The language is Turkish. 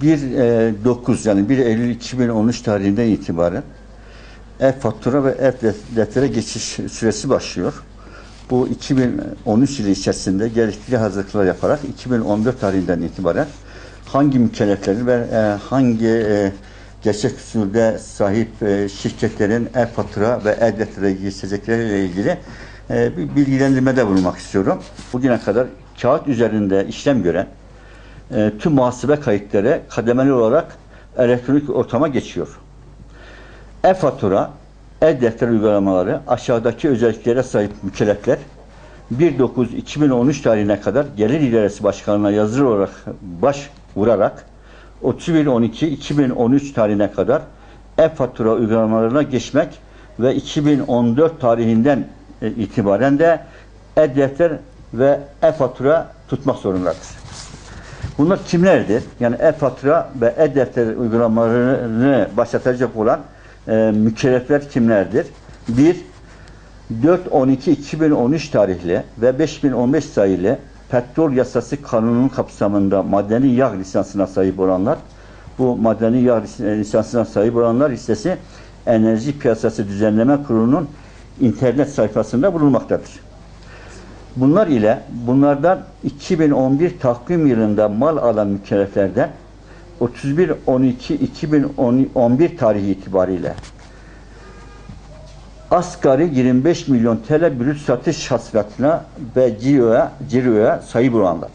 1 e, 9 yani 1 Eylül 2013 tarihinden itibaren e-fatura ve e-deftere geçiş süresi başlıyor. Bu 2013 yılı içerisinde gerekli hazırlıklar yaparak 2014 tarihinden itibaren hangi mükelleflerin ve e, hangi e, gerçek usulde sahip e, şirketlerin e-fatura ve e-deftere geçecekleriyle ilgili e, bir bilgilendirmede bulunmak istiyorum. Bugüne kadar kağıt üzerinde işlem gören e, tüm muhasebe kayıtları kademeli olarak elektronik ortama geçiyor. E-fatura, e-defter uygulamaları aşağıdaki özelliklere sahip mükellefler 1.9.2013 tarihine kadar Gelir İdaresi Başkanı'na yazılı olarak başvurarak 31.12.2013 tarihine kadar e-fatura uygulamalarına geçmek ve 2014 tarihinden e, itibaren de e-defter ve e-fatura tutmak zorundadır. Bunlar kimlerdir? Yani e-fatura ve e-defter uygulamalarını başlatacak olan e, mükellefler kimlerdir? 1. 4-12-2013 tarihli ve 5015 sayılı petrol yasası kanunun kapsamında madeni yağ lisansına sahip olanlar, bu madeni yağ lis- lisansına sahip olanlar listesi Enerji Piyasası Düzenleme Kurulu'nun internet sayfasında bulunmaktadır. Bunlar ile bunlardan 2011 takvim yılında mal alan mükelleflerden 31-12-2011 tarihi itibariyle asgari 25 milyon TL brüt satış hasılatına ve ciroya, ciroya sahip olanlar.